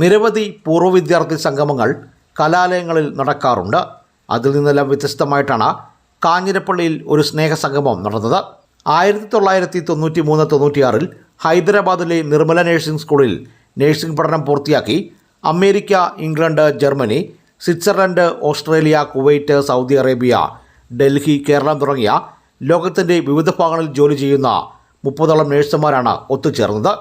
നിരവധി പൂർവ വിദ്യാർത്ഥി സംഗമങ്ങൾ കലാലയങ്ങളിൽ നടക്കാറുണ്ട്. അതിൽ നിന്നെല്ലാം വ്യത്യസ്തമായിട്ടാണ് കാഞ്ഞിരപ്പള്ളിയിൽ ഒരു സ്നേഹസംഗമം നടന്നത്. ആയിരത്തി തൊള്ളായിരത്തി തൊണ്ണൂറ്റി മൂന്ന് തൊണ്ണൂറ്റിയാറിൽ ഹൈദരാബാദിലെ നിർമ്മല നഴ്സിംഗ് സ്കൂളിൽ നഴ്സിംഗ് പഠനം പൂർത്തിയാക്കി America England Germany Switzerland Australia Kuwait Saudi Arabia Delhi Kerala തുടങ്ങിയ ലോകത്തിന്റെ വിവിധ ഭാഗങ്ങളിൽ ജോലി ചെയ്യുന്ന മുപ്പതോളം നഴ്സുമാരാണ് ഒത്തുചേർന്നത്.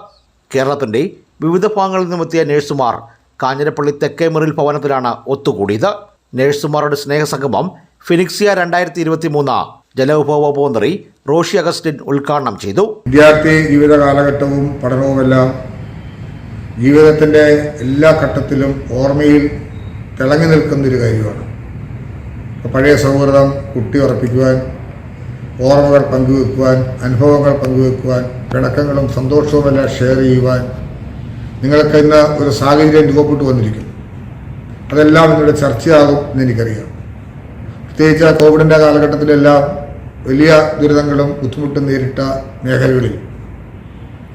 കേരളത്തിന്റെ വിവിധ ഭാഗങ്ങളിൽ നിന്നുമെത്തിയ നഴ്സുമാർ കാഞ്ഞിരപ്പള്ളി തെക്കേമുറിൽ ഭവനത്തിലാണ് ഒത്തുകൂടിയത്. നഴ്സുമാരുടെ സ്നേഹസംഗമം ഫിനിക്സിയ രണ്ടായിരത്തി ഇരുപത്തി മൂന്ന് ജലവിഭവ മന്ത്രി റോഷി അഗസ്റ്റിൻ ഉദ്ഘാടനം ചെയ്തു. വിദ്യാർത്ഥി ജീവിത കാലഘട്ടവും പഠനവുമെല്ലാം ജീവിതത്തിന്റെ എല്ലാ ഘട്ടത്തിലും ഓർമ്മയിൽ തിളങ്ങി നിൽക്കുന്നൊരു കാര്യമാണ്. പഴയ സൗഹൃദം കുട്ടി ഉറപ്പിക്കുവാൻ ഓർമ്മകൾ പങ്കുവെക്കുവാൻ അനുഭവങ്ങൾ പങ്കുവെക്കുവാൻ പിണക്കങ്ങളും സന്തോഷവുമെല്ലാം ഷെയർ ചെയ്യുവാൻ നിങ്ങൾക്ക് ഇന്ന് ഒരു സാഹചര്യം രൂപപ്പെട്ടു വന്നിരിക്കും അതെല്ലാം നിങ്ങളുടെ ചർച്ചയാകും എന്ന് എനിക്കറിയാം. പ്രത്യേകിച്ച് കോവിഡിന്റെ കാലഘട്ടത്തിലെല്ലാം വലിയ ദുരിതങ്ങളും ബുദ്ധിമുട്ടും നേരിട്ട മേഖലകളിൽ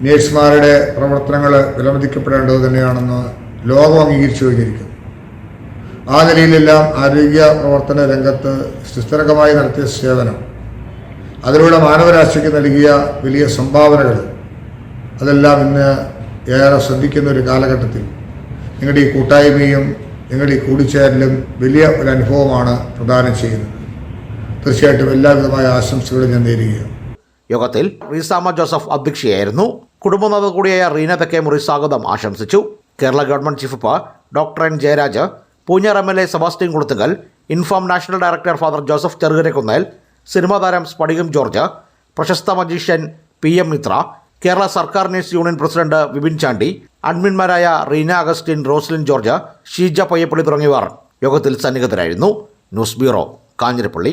നേഴ്സുമാരുടെ പ്രവർത്തനങ്ങൾ വിലമതിക്കപ്പെടേണ്ടത് തന്നെയാണെന്ന് ലോകം അംഗീകരിച്ചു കഴിഞ്ഞിരിക്കുന്നു. ആ നിലയിലെല്ലാം ആരോഗ്യ പ്രവർത്തന രംഗത്ത് സുസ്ഥിരകമായി നടത്തിയ സേവനം അതിലൂടെ മാനവരാശിക്ക് നൽകിയ വലിയ സംഭാവനകൾ അതെല്ലാം ഇന്ന് ഏറെ ശ്രദ്ധിക്കുന്ന ഒരു കാലഘട്ടത്തിൽ നിങ്ങളുടെ ഈ കൂട്ടായ്മയും നിങ്ങളുടെ ഈ കൂടിച്ചേരലും വലിയ ഒരു അനുഭവമാണ് പ്രദാനം ചെയ്യുന്നത്. തീർച്ചയായിട്ടും എല്ലാവിധമായ ആശംസകളും ഞാൻ നേരുകയാണ്. യോഗത്തിൽ റീസാമ ജോസഫ് അധ്യക്ഷയായിരുന്നു. കുടുംബനാഥ കൂടിയായ റീന തെക്കേമുറി സ്വാഗതം ആശംസിച്ചു. Kerala government chief whip doctor N Jayaraj Poonjar M L A Sebastian Kulathunkal inform national director father Joseph Cherukarakunnel cinema താരം സ്പടികം ജോർജ് പ്രശസ്ത magician P M Mithra Kerala സർക്കാർ nurse union president Vipin Chandy അഡ്മിൻമാരായ Reena Augustine Roslin George Sheeja Payyappally തുടങ്ങിയവർ യോഗത്തിൽ സന്നിഹിതരായിരുന്നു. News bureau Kanjirappally.